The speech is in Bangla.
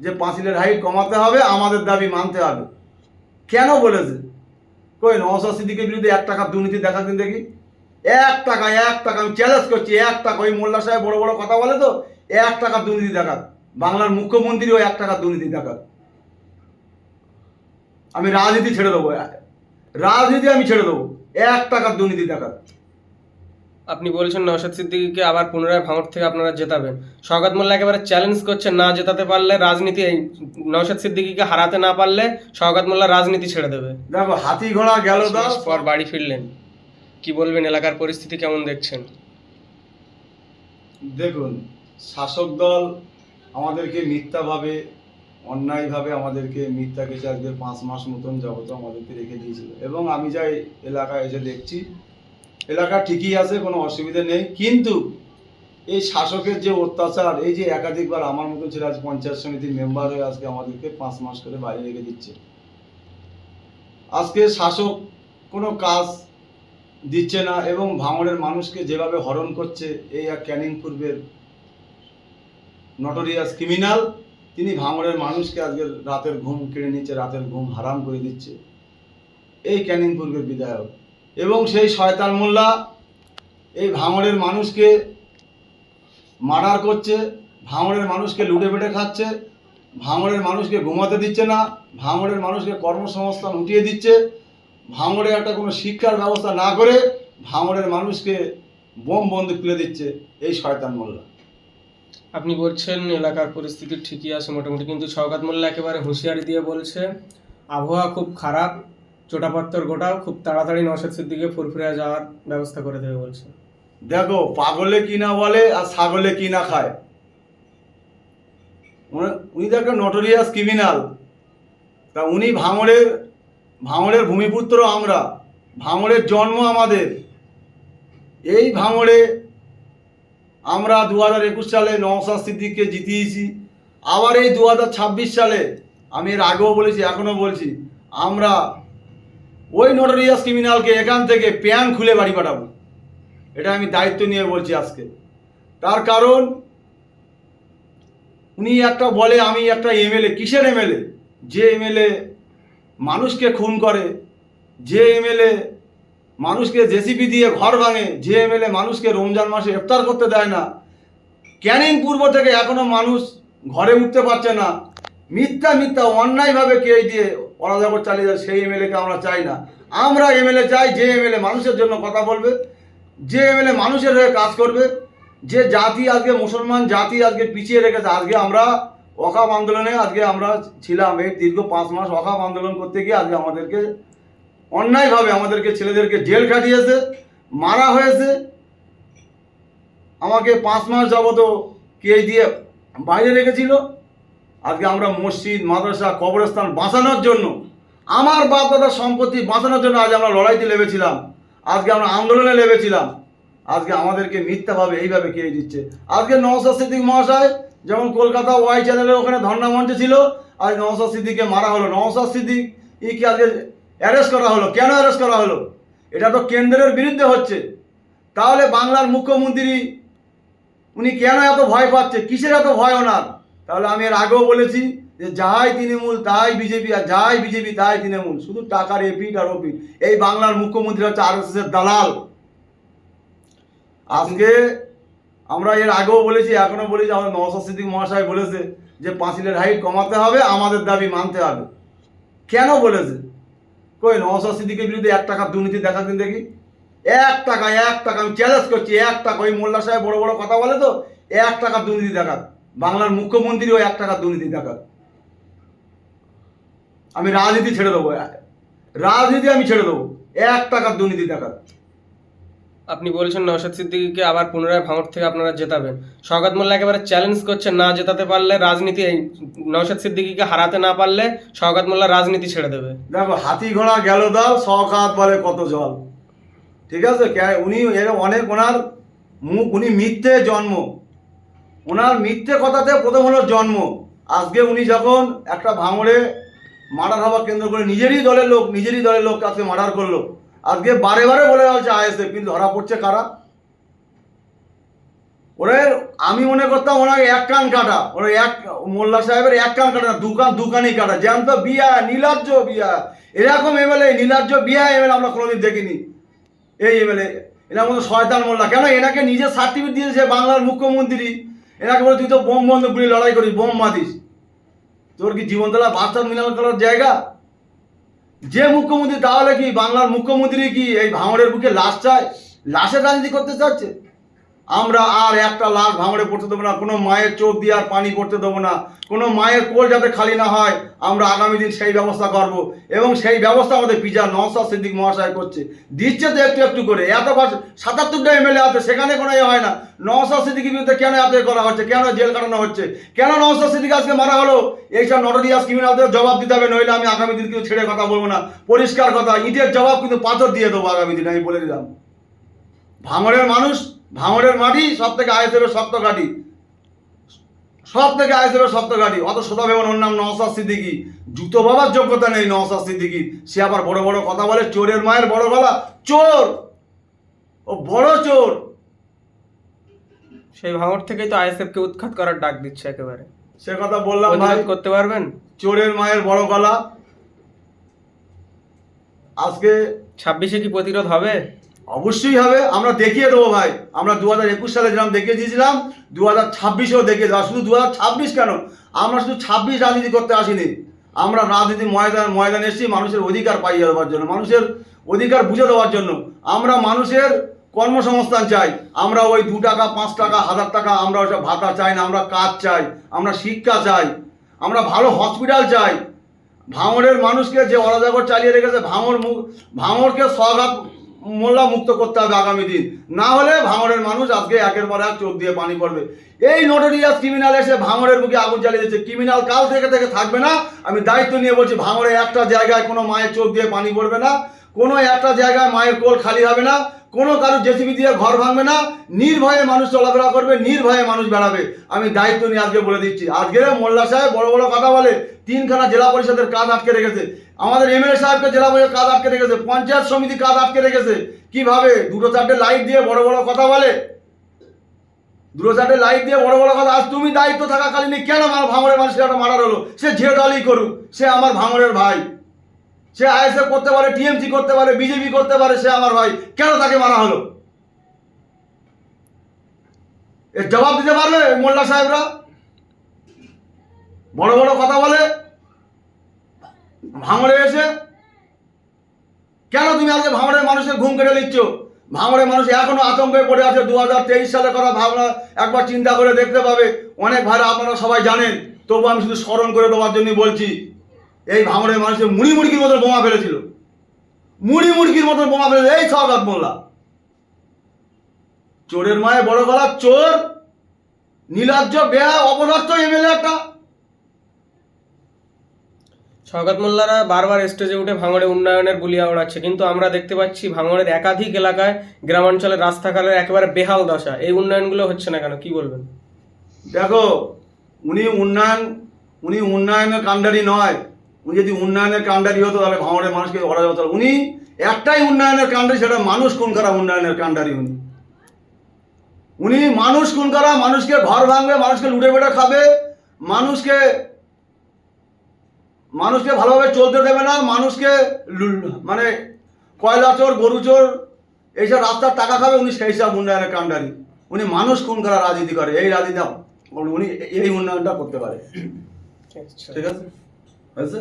যে পাঁচিলের হাইট কমাতে হবে, আমাদের দাবি মানতে হবে। কেন বলেছে? কই, নওশাদ সিদ্দিকের বিরুদ্ধে এক টাকা দুর্নীতি দেখা দিন দেখি। এক টাকা এক টাকা, আমি চ্যালেঞ্জ করছি, এক টাকা। ওই মোল্লা সাহেব বড় বড় কথা বলে তো, এক টাকা দুর্নীতি দেখাত বাংলার মুখ্যমন্ত্রী মুখ্যমন্ত্রীও এক টাকা দুর্নীতি দেখাত আমি রাজনীতি ছেড়ে দেবো। রাজনীতি আমি ছেড়ে দেবো। এক টাকার দুর্নীতি দেখাত আপনি বলছেন নওশাদ সিদ্দিকীকে আবার পুনরায় ভাঙড় থেকে আপনারা জেতাবেন। স্বগত মোল্লা একেবারে চ্যালেঞ্জ করছেন না জেতাতে পারলে রাজনীতি এই নওশাদ সিদ্দিকীকে হারাতে না পারলে স্বগত মোল্লা রাজনীতি ছেড়ে দেবে। দেখো হাতি ঘোড়া গেল মাস পর বাড়ি ফিরলেন। কি বলবেন এলাকার পরিস্থিতি কেমন দেখছেন? দেখুন শাসক দল আমাদেরকে মিথ্যাভাবে অন্যায়ভাবে আমাদেরকে মিথ্যা কেসে আজকে পাঁচ মাস মতন যাবত আমাদেরকে রেখে দিয়েছিল। এবং আমি যাই এলাকায় এসে দেখছি এলাকা ঠিকই আছে, কোনো অসুবিধা নেই। কিন্তু এই শাসকের যে অত্যাচার, এই যে একাধিকবার আমার মতো ছিল আজ পঞ্চায়েত সমিতির মেম্বার হয়ে আজকে আমাদেরকে পাঁচ মাস করে বাইরে রেখে দিচ্ছে। আজকে শাসক কোনো কাজ দিচ্ছে না এবং ভাঙড়ের মানুষকে যেভাবে হরণ করছে, এই এক ক্যানিং পূর্বের নটোরিয়াস ক্রিমিনাল তিনি ভাঙড়ের মানুষকে আজকে রাতের ঘুম কেড়ে নিচ্ছে, রাতের ঘুম হারাম করে দিচ্ছে। এই ক্যানিং পূর্বের বিধায়ক। এবং সেই শয়তান মোল্লা এই ভাঙড়ের মানুষকে মার্ডার করছে, ভাঙড়ের মানুষকে লুটে পেটে খাচ্ছে, ভাঙড়ের মানুষকে ঘুমাতে দিচ্ছে না, ভাঙড়ের মানুষকে কর্মসংস্থান উঠিয়ে দিচ্ছে, ভাঙড়ে একটা কোনো শিক্ষার ব্যবস্থা না করে ভাঙড়ের মানুষকে বোম বন্দুক তুলে দিচ্ছে এই শয়তান মোল্লা। আপনি বলছেন এলাকার পরিস্থিতি ঠিকই আছে মোটামুটি, কিন্তু স্বগত মোল্লা একেবারে হুঁশিয়ারি দিয়ে বলছে, আবহাওয়া খুব খারাপ চোটাপত্তর গোটাও খুব তাড়াতাড়ি নওশাদ সিদ্দিকে ফুরফুরে যাওয়ার ব্যবস্থা করে দেবে বলছে। দেখো, পাগলে কি না বলে আর ছাগলে কি না খায়। উনি- উনি তো একটা নটোরিয়াস ক্রিমিনাল তা উনি ভাঙড়ের ভাঙড়ের ভূমিপুত্র আমরা, ভাঙড়ের জন্ম আমাদের। এই ভাঙড়ে আমরা দু হাজার একুশ সালে নওশাদ সিদ্দিককে জিতিয়েছি। আবার এই দু হাজার ছাব্বিশ সালে, আমি এর আগেও বলেছি, এখনও বলছি, আমরা ওই নটোরিয়াস ক্রিমিনালকে এখান থেকে প্যান খুলে বাড়ি পাঠাবো। এটা আমি দায়িত্ব নিয়ে বলছি আজকে। তার কারণ, উনি একটা বলে, আমি একটা এমএলএ কিসের এমএলএ যে এমএলএ মানুষকে খুন করে, যে এমএলএ মানুষকে জেসিপি দিয়ে ঘর ভাঙে, যে এমএলএ মানুষকে রমজান মাসে ইফতার করতে দেয় না, ক্যানিং পূর্ব থেকে এখনও মানুষ ঘরে উঠতে পারছে না। মিথ্যা মিথ্যা অন্যায়ভাবে কে দিয়ে অরাজকর চালিয়ে যায় সেই এমএলএকে আমরা চাই না। আমরা এমএলএ চাই যে এমএলএ মানুষের জন্য কথা বলবে, যে এমএলএ মানুষের হয়ে কাজ করবে, যে জাতি আজকে মুসলমান, জাতি আজকে পিছিয়ে রেখেছে, আজকে আমরা অকাপ আন্দোলনে আজকে আমরা ছিলাম। এই দীর্ঘ পাঁচ মাস অকাপ আন্দোলন করতে গিয়ে আজকে আমাদেরকে অন্যায়ভাবে আমাদেরকে ছেলেদেরকে জেল খাটিয়েছে, মারা হয়েছে। আমাকে পাঁচ মাস যাবত কেস দিয়ে বাইরে রেখেছিল। আজকে আমরা মসজিদ, মাদ্রাসা, কবরস্থান বাঁচানোর জন্য, আমার বাপ দাদার সম্পত্তি বাঁচানোর জন্য আজ আমরা লড়াইতে লেগেছিলাম আজকে আমরা আন্দোলনে লেগেছিলাম আজকে আমাদেরকে মিথ্যাভাবে এইভাবে কে দিচ্ছে আজকে নওসাদ সিদ্দিক মহাশয় যেমন কলকাতা ওয়াই চ্যানেলের ওখানে ধর্ণা মঞ্চে ছিল, আজ নওসাদ সিদ্দিককে মারা হলো। নওসাদ সিদ্দিক ইকে আজকে অ্যারেস্ট করা হলো? কেন অ্যারেস্ট করা হলো? এটা তো কেন্দ্রের বিরুদ্ধে হচ্ছে। তাহলে বাংলার মুখ্যমন্ত্রী, উনি কেন এত ভয় পাচ্ছে? কিসের এত ভয় ওনার? তাহলে আমি এর আগেও বলেছি যে যাহাই তৃণমূল, তাই বিজেপি আর যাই বিজেপি, তাই তৃণমূল। শুধু টাকার এপিট আর ওপিট এই বাংলার মুখ্যমন্ত্রী হচ্ছে আর এস দালাল। আজকে আমরা এর আগেও বলেছি, এখনও বলেছি, আমাদের নওশাদ সিদ্দিক মহাশয় বলেছে যে পাঁচিলের হাইট কমাতে হবে, আমাদের দাবি মানতে হবে। কেন বলেছে? কই, নওশাদ সিদ্দিকের বিরুদ্ধে এক টাকা দুর্নীতি দেখা দিন দেখি। এক টাকা এক টাকা, আমি চ্যালেঞ্জ করছি, এক টাকা। ওই মোল্লা সাহেব বড় বড় কথা বলে তো, এক টাকা দুর্নীতি দেখাত বাংলার মুখ্যমন্ত্রীও এক টাকা দুর্নীতি দেখাত আমি রাজনীতি ছেড়ে দেবো। রাজনীতি আমি ছেড়ে দেবো। এক টাকার দুর্নীতি দেখাত আপনি বলছেন নওশাদ সিদ্দিকীকে আবার পুনরায় ভাঙড় থেকে আপনারা জেতাবেন। স্বগত মোল্লা একেবারে চ্যালেঞ্জ করছেন না জেতাতে পারলে রাজনীতি এই নওশাদ সিদ্দিকীকে হারাতে না পারলে স্বগত মোল্লা রাজনীতি ছেড়ে দেবে। দেখো হাতি ঘোড়া গেল দাও হাত বলে কত জল। ঠিক আছে? উনি এর অনেক ওনার মুখ উনি মিথ্যে জন্ম। ওনার মিথ্যে কথাতে প্রথম হলো জন্ম। আজকে উনি যখন একটা ভাঙড়ে মার্ডার হওয়া কেন্দ্র করে নিজেরই দলের লোক, নিজেরই দলের লোক আজকে মার্ডার করল, আজকে বারে বারে বলে যাচ্ছে আইএসএফ, কিন্তু ধরা পড়ছে কারা? ওরা, আমি মনে করতাম ওনাকে এক কান কাটা, ওরা এক মোল্লা সাহেবের এক কান কাটা দু কান, দু কানই কাটা। জ্যান্ত বিয়া নীলাজ্জ বিয়া, এরকম এমএলএ নীলাজ্জ বিয়া এমএলএ আমরা কোনোদিন দেখিনি। এই এমএলএ এরা মতো শয়তান মোল্লা, কেন এনাকে নিজের সার্টিফিকেট দিয়েছে বাংলার মুখ্যমন্ত্রী? এনাকে বলে, তুই তো বোম বন্ধ গুলি লড়াই করিস, বোম মাতিস তোর কি জীবনতলা বাস্তব মিলাল করার জায়গা? যে মুখ্যমন্ত্রী, তাহলে কি বাংলার মুখ্যমন্ত্রী কি এই ভাঙড়ের বুকে লাশ চায়? লাশের রাজনীতি করতে চাচ্ছে? আমরা আর একটা লাশ ভাঙড়ে পড়তে দেবো না, কোনো মায়ের চোখ দিয়ে আর পানি পড়তে দেবো না, কোনো মায়ের কোল যাতে খালি না হয়, আমরা আগামী দিন সেই ব্যবস্থা করব। এবং সেই ব্যবস্থা আমাদের পিজা নওসাদ সিদ্দিক মহাশয় করছে। দিচ্ছে তো একটু একটু করে, এত সাতাত্তরটা এমএলএ আছে, সেখানে কোনো ইয়ে হয় না। নওসাদ সিদ্দিকের বিরুদ্ধে কেন এত করা হচ্ছে, কেন জেল কাটানো হচ্ছে? কেন নওসাদ সিদ্দিক আজকে মারা হলো? এইসব নটরিয়াস ক্রিমিনালদের জবাব দিতে হবে, নইলে আমি আগামী দিন কিন্তু ছেড়ে কথা বলব না। পরিষ্কার কথা, ইটের জবাব কিন্তু পাথর দিয়ে দেবো আগামী দিন, আমি বলে দিলাম। ভাঙড়ের মানুষ ভাঙড়ের মাটি সব থেকে আইএসএফের শক্ত ঘাটি। সব থেকে আইএসএফের শক্ত ঘাটি। অত সোদা ভেবন ওর নাম নওসাদ সিদ্দিকি। জুতো বাবার যোগ্যতা নেই নওসাদ সিদ্দিকি সে আবার বড় বড় কথা বলে চোরের মায়ের বড় গলা। চোর! ও বড় চোর! সেই ভাঙড় থেকেই তো আইএসএফ কে উৎখাত করার ডাক দিচ্ছে একেবারে। সে কথা বললাম ভাই। করতে পারবেন? চোরের মায়ের বড় গলা। আজকে ছাব্বিশে কি প্রতিরোধ হবে? অবশ্যই হবে, আমরা দেখিয়ে দেবো ভাই। আমরা দু হাজার একুশ সালে যেরকম দেখিয়ে দিয়েছিলাম দু হাজার ছাব্বিশেও দেখিয়ে দেবো। শুধু দু হাজার ছাব্বিশ কেন? আমরা শুধু ছাব্বিশ রাজনীতি করতে আসিনি। আমরা রাজনীতি ময়দান ময়দানে এসেছি, মানুষের অধিকার পাইয়ে দেওয়ার জন্য, মানুষের অধিকার বুঝে দেওয়ার জন্য। আমরা মানুষের কর্মসংস্থান চাই। আমরা ওই দু টাকা, পাঁচ টাকা, হাজার টাকা, আমরা ওইসব ভাতা চাই না, আমরা কাজ চাই, আমরা শিক্ষা চাই, আমরা ভালো হসপিটাল চাই। ভাঙড়ের মানুষকে যে অরাজাগর চালিয়ে রেখেছে, ভাঙড় মুখ ভাঙড়কে সগাত মোল্লা মুক্ত করতে হবে আগামী দিন। না হলে ভাঙড়ের মানুষ আজকে একের পর এক চোখ দিয়ে পানি পড়বে। এই নোটোরিয়াস ক্রিমিনাল এসে ভাঙড়ের মুখে আগুন জ্বালিয়ে দিচ্ছে। ক্রিমিনাল কাল থেকে থেকে থাকবে না। আমি দায়িত্ব নিয়ে বলছি, ভাঙড়ে একটা জায়গায় কোনো মায়ের চোখ দিয়ে পানি পড়বে না। কোনো একটা জায়গায় মায়ের কোল খালি হবে না, কোনো কারও জেসিবি দিয়ে ঘর ভাঙবে না, নির্ভয়ে মানুষ চলাফেরা করবে, নির্ভয়ে মানুষ বেড়াবে। আমি দায়িত্ব নিয়ে আজকে বলে দিচ্ছি। আজকে মোল্লা সাহেব বড় বড় কথা বলে, তিনখানা জেলা পরিষদের কাজ আটকে রেখেছে। আমাদের এম এমএলএ সাহেবকে জেলা পরিষদ কাজ আটকে রেখেছে, পঞ্চায়েত সমিতি কাজ আটকে রেখেছে। কীভাবে? দুটো চারটে লাইট দিয়ে বড় বড় কথা বলে। দুটো চারটে লাইট দিয়ে বড় বড় কথা। আজ তুমি দায়িত্ব থাকাকালীন কেন আমার ভাঙড়ের মানুষকে একটা মারার হলো সে দলই করুক, সে আমার ভাঙড়ের ভাই। সে আইএসএফ করতে পারে, টিএমসি করতে পারে, বিজেপি করতে পারে, সে আমার ভাই। কেন তাকে মারা হলো? এর জবাব দিতে পারবে মোল্লা সাহেবরা? বড় বড় কথা বলে, ভাঙড়ে এসে। কেন তুমি আজকে ভাঙড়ের মানুষের ঘুম কেটে নিচ্ছ? ভাঙড়ের মানুষ এখনও আতঙ্কে পড়ে আছে। দু হাজার তেইশ সালে করা ভাবনা একবার চিন্তা করে দেখতে পাবে। অনেক ভাইরা আপনারা সবাই জানেন। তবু আমি শুধু স্মরণ করে দেওয়ার জন্যই বলছি। এই ভাঙড়ের মানুষের মুড়ি মুড়কির মতো বোমা ফেলেছিল। মুড়ি মুড়কির মতো বোমা ফেলেছিল এই সওগাত মোল্লা চোরের মায়ে বড় গলা চোর নীলাজ্জ বেহা অপদার্থ এমএলএ একটা। শওকত মোল্লারা বারবার স্টেজে উঠে ভাঙড়ে উন্নয়নের বুলিয়া ওড়াচ্ছে কিন্তু আমরা দেখতে পাচ্ছি ভাঙড়ের একাধিক এলাকায় গ্রামাঞ্চলের রাস্তাঘাটের একেবারে বেহাল দশা। এই উন্নয়নগুলো হচ্ছে না কেন? কি বলবেন? দেখো উনি উন্নয়ন উনি উন্নয়নের কাণ্ডারি নয়। উনি যদি উন্নয়নের কাণ্ডারি হতো তাহলে ভাঙড়ের মানুষকে হতো না। উনি একটাই উন্নয়নের কাণ্ডারি সেটা মানুষ কোন করা উন্নয়নের কাণ্ডারি উনি? উনি মানুষ কোন করা? মানুষকে ঘর ভাঙবে মানুষকে লুটে বেটে খাবে মানুষকে মানুষকে ভালোভাবে চলতে দেবে না মানুষকে মানে কয়লা চোর গরু চোর এইসব রাস্তার টাকা খাবে উনি সেই সব উন্নয়নের কাণ্ডারি। উনি মানুষ কোন করা রাজনীতি করে? এই রাজনীতি উনি এই উন্নয়নটা করতে পারে। ঠিক আছে? হয়েছে?